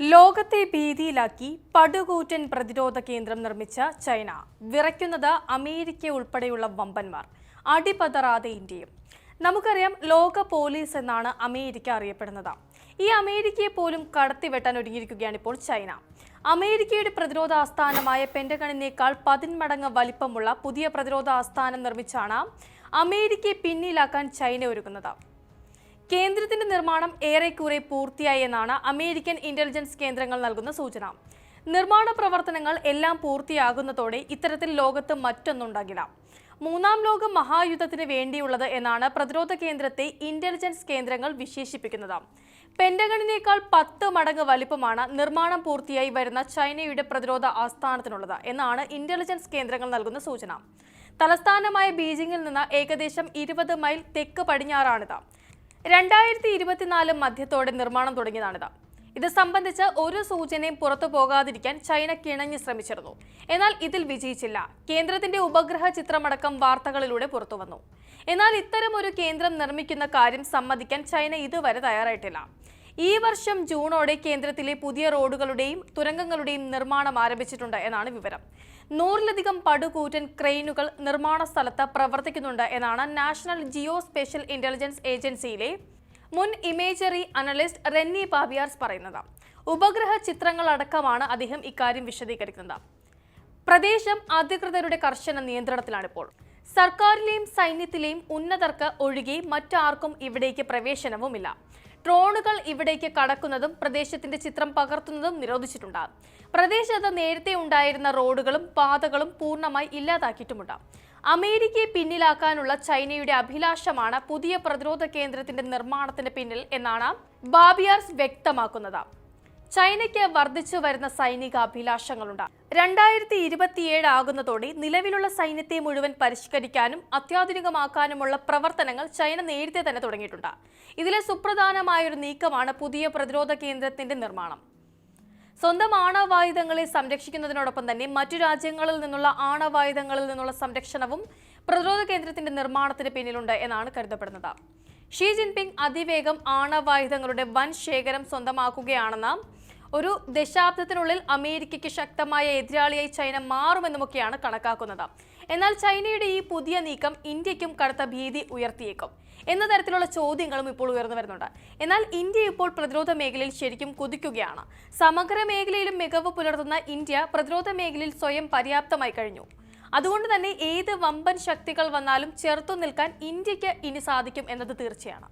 ലോകത്തെ ഭീതിയിലാക്കി പടുകൂറ്റൻ പ്രതിരോധ കേന്ദ്രം നിർമ്മിച്ച ചൈന വിറയ്ക്കുന്നത് അമേരിക്ക ഉൾപ്പെടെയുള്ള വമ്പന്മാർ അടിപതറാതെ ഇന്ത്യയും. നമുക്കറിയാം ലോക പോലീസ് എന്നാണ് അമേരിക്ക അറിയപ്പെടുന്നത്. ഈ അമേരിക്കയെ പോലും കടത്തിവെട്ടാൻ ഒരുങ്ങിയിരിക്കുകയാണ് ഇപ്പോൾ ചൈന. അമേരിക്കയുടെ പ്രതിരോധ ആസ്ഥാനമായ പെൻഡഗണിനേക്കാൾ പതിന്മടങ്ങ് വലിപ്പമുള്ള പുതിയ പ്രതിരോധ ആസ്ഥാനം നിർമ്മിച്ചാണ് അമേരിക്കയെ പിന്നിലാക്കാൻ ചൈന ഒരുങ്ങുന്നത്. കേന്ദ്രത്തിന്റെ നിർമ്മാണം ഏറെക്കുറെ പൂർത്തിയായി എന്നാണ് അമേരിക്കൻ ഇന്റലിജൻസ് കേന്ദ്രങ്ങൾ നൽകുന്ന സൂചന. നിർമ്മാണ പ്രവർത്തനങ്ങൾ എല്ലാം പൂർത്തിയാകുന്നതോടെ ഇത്തരത്തിൽ ലോകത്ത് മറ്റൊന്നുണ്ടാകില്ല. മൂന്നാം ലോക മഹായുദ്ധത്തിന് വേണ്ടിയുള്ളത് എന്നാണ് പ്രതിരോധ കേന്ദ്രത്തെ ഇന്റലിജൻസ് കേന്ദ്രങ്ങൾ വിശേഷിപ്പിക്കുന്നത്. പെന്റഗണിനേക്കാൾ പത്ത് മടങ്ങ് വലിപ്പമാണ് നിർമ്മാണം പൂർത്തിയായി വരുന്ന ചൈനയുടെ പ്രതിരോധ ആസ്ഥാനത്തിനുള്ളത് എന്നാണ് ഇന്റലിജൻസ് കേന്ദ്രങ്ങൾ നൽകുന്ന സൂചന. തലസ്ഥാനമായ ബീജിംഗിൽ നിന്ന് ഏകദേശം ഇരുപത് മൈൽ തെക്ക് പടിഞ്ഞാറാണിത്. രണ്ടായിരത്തി ഇരുപത്തിനാല് മധ്യത്തോടെ നിർമ്മാണം തുടങ്ങിയതാണിത്. ഇത് സംബന്ധിച്ച് ഒരു സൂചനയും പുറത്തു പോകാതിരിക്കാൻ ചൈന കിണഞ്ഞു ശ്രമിച്ചിരുന്നു. എന്നാൽ ഇതിൽ വിജയിച്ചില്ല. കേന്ദ്രത്തിന്റെ ഉപഗ്രഹ ചിത്രമടക്കം വാർത്തകളിലൂടെ പുറത്തുവന്നു എന്നാൽ ഇത്തരം ഒരു കേന്ദ്രം നിർമ്മിക്കുന്ന കാര്യം സമ്മതിക്കാൻ ചൈന ഇതുവരെ തയ്യാറായിട്ടില്ല. ഈ വർഷം ജൂണോടെ കേന്ദ്രത്തിലെ പുതിയ റോഡുകളുടെയും തുരങ്കങ്ങളുടെയും നിർമ്മാണം ആരംഭിച്ചിട്ടുണ്ട് എന്നാണ് വിവരം. നൂറിലധികം പടുകൂറ്റൻ ക്രെയിനുകൾ നിർമ്മാണ സ്ഥലത്ത് പ്രവർത്തിക്കുന്നുണ്ട് എന്നാണ് നാഷണൽ ജിയോ സ്പെഷ്യൽ ഇന്റലിജൻസ് ഏജൻസിയിലെ മുൻ ഇമേജറി അനലിസ്റ്റ് റെന്നി പാബിയാർസ് പറയുന്നത്. ഉപഗ്രഹ ചിത്രങ്ങളടക്കമാണ് അദ്ദേഹം ഇക്കാര്യം വിശദീകരിക്കുന്നത്. പ്രദേശം അധികൃതരുടെ കർശന നിയന്ത്രണത്തിലാണിപ്പോൾ. സർക്കാരിലെയും സൈന്യത്തിലെയും ഉന്നതർക്ക് ഒഴികെ മറ്റാർക്കും ഇവിടേക്ക് പ്രവേശനവുമില്ല. ഡ്രോണുകൾ ഇവിടേക്ക് കടക്കുന്നതും പ്രദേശത്തിന്റെ ചിത്രം പകർത്തുന്നതും നിരോധിച്ചിട്ടുണ്ട്. പ്രദേശത്ത് നേരത്തെ ഉണ്ടായിരുന്ന റോഡുകളും പാതകളും പൂർണമായി ഇല്ലാതാക്കിയിട്ടുമുണ്ട്. അമേരിക്കയെ പിന്നിലാക്കാനുള്ള ചൈനയുടെ അഭിലാഷമാണ് പുതിയ പ്രതിരോധ കേന്ദ്രത്തിന്റെ നിർമ്മാണത്തിന് പിന്നിൽ എന്നാണ് ബാബിയാർസ് വ്യക്തമാക്കുന്നത്. ചൈനയ്ക്ക് വർദ്ധിച്ചു വരുന്ന സൈനിക അഭിലാഷങ്ങളുണ്ട്. രണ്ടായിരത്തി ഇരുപത്തിയേഴ് ആകുന്നതോടെ നിലവിലുള്ള സൈന്യത്തെ മുഴുവൻ പരിഷ്കരിക്കാനും അത്യാധുനികമാക്കാനുമുള്ള പ്രവർത്തനങ്ങൾ ചൈന നേരത്തെ തന്നെ തുടങ്ങിയിട്ടുണ്ട്. ഇതിലെ സുപ്രധാനമായൊരു നീക്കമാണ് പുതിയ പ്രതിരോധ കേന്ദ്രത്തിന്റെ നിർമ്മാണം. സ്വന്തം ആണവായുധങ്ങളെ സംരക്ഷിക്കുന്നതിനോടൊപ്പം തന്നെ മറ്റു രാജ്യങ്ങളിൽ നിന്നുള്ള ആണവായുധങ്ങളിൽ നിന്നുള്ള സംരക്ഷണവും പ്രതിരോധ കേന്ദ്രത്തിന്റെ നിർമ്മാണത്തിന് പിന്നിലുണ്ട് എന്നാണ് കരുതപ്പെടുന്നത്. ഷീ ജിൻപിങ് അതിവേഗം ആണവായുധങ്ങളുടെ വൻ ശേഖരം സ്വന്തമാക്കുകയാണെന്ന ഒരു ദശാബ്ദത്തിനുള്ളിൽ അമേരിക്കയ്ക്ക് ശക്തമായ എതിരാളിയായി ചൈന മാറുമെന്നുമൊക്കെയാണ് കണക്കാക്കുന്നത്. എന്നാൽ ചൈനയുടെ ഈ പുതിയ നീക്കം ഇന്ത്യക്കും കടുത്ത ഭീതി ഉയർത്തിയേക്കും എന്ന തരത്തിലുള്ള ചോദ്യങ്ങളും ഇപ്പോൾ ഉയർന്നു വരുന്നുണ്ട്. എന്നാൽ ഇന്ത്യ ഇപ്പോൾ പ്രതിരോധ മേഖലയിൽ ശരിക്കും കുതിക്കുകയാണ്. സമഗ്ര മേഖലയിലും മികവ് പുലർത്തുന്ന ഇന്ത്യ പ്രതിരോധ മേഖലയിൽ സ്വയം പര്യാപ്തമായി കഴിഞ്ഞു. അതുകൊണ്ട് തന്നെ ഏത് വമ്പൻ ശക്തികൾ വന്നാലും ചെറുത്തു നിൽക്കാൻ ഇന്ത്യയ്ക്ക് ഇനി സാധിക്കും എന്നത് തീർച്ചയാണ്.